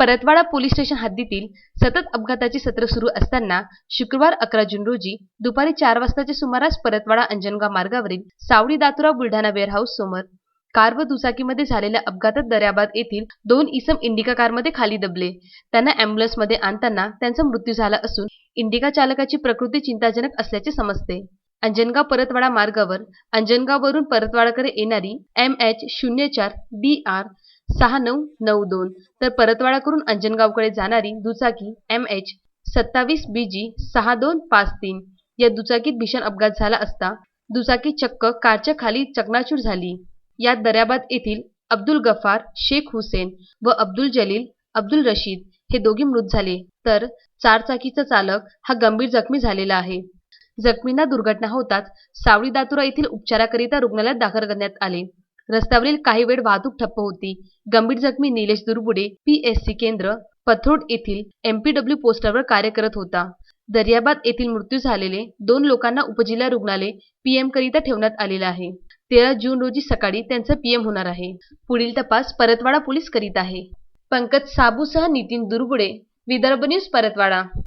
Paratwada police station हद्दीतील सतत अपघाताची सत्र सुरू असताना शुक्रवार अकरा जून रोजी दुपारी चार वाजताच्या सुमारास परतवाडा अंजनगाव मार्गावरील सावडी दातुरा बुलढाणा वेअरहाऊस समोर कार व दुचाकीमध्ये झालेल्या अपघातात दर्याबाद येथील दोन इसम इंडिका कारमध्ये खाली दबले. त्यांना अँब्युलन्समध्ये आणताना त्यांचा मृत्यू झाला असून इंडिका चालकाची प्रकृती चिंताजनक असल्याचे समजते. अंजनगाव परतवाडा मार्गावर अंजनगाववरून परतवाडाकडे येणारी एम एच शून्य चार डी आर सहा नऊ नऊ दोन. तर परतवाडाकडून अंजनगावकडे जाणारी दुचाकी एम एच सत्तावीस बी जी सहा दोन पाच तीन. या दुचाकीत भीषण अपघात झाला असता दुचाकी चक्क कारच्या खाली चकनाचूर झाली. यात दर्याबाद येथील अब्दुल गफार शेख हुसेन व अब्दुल जलील अब्दुल रशीद हे दोघे मृत झाले. तर चारचाकीचा चालक हा गंभीर जखमी झालेला आहे. जखमींना दुर्घटना होताच सावळी दातुरा येथील उपचाराकरिता रुग्णालयात दाखल करण्यात आले. रस्त्यावरील काही वेळ वाहतूक ठप्प होती. गंभीर जखमी निलेश दुर्बुडे पीएससी केंद्र पथरोड येथील एमपीडब्ल्यू पोस्टरवर कार्य करत होता. दर्याबाद येथील मृत्यू झालेले दोन लोकांना उपजिल्हा रुग्णालय पीएम करिता ठेवण्यात आलेला आहे. तेरा जून रोजी सकाळी त्यांचा पीएम होणार आहे. पुढील तपास परतवाडा पोलीस करीत आहे. पंकज साबूसह नितीन दुर्बुडे विदर्भ न्यूज परतवाडा.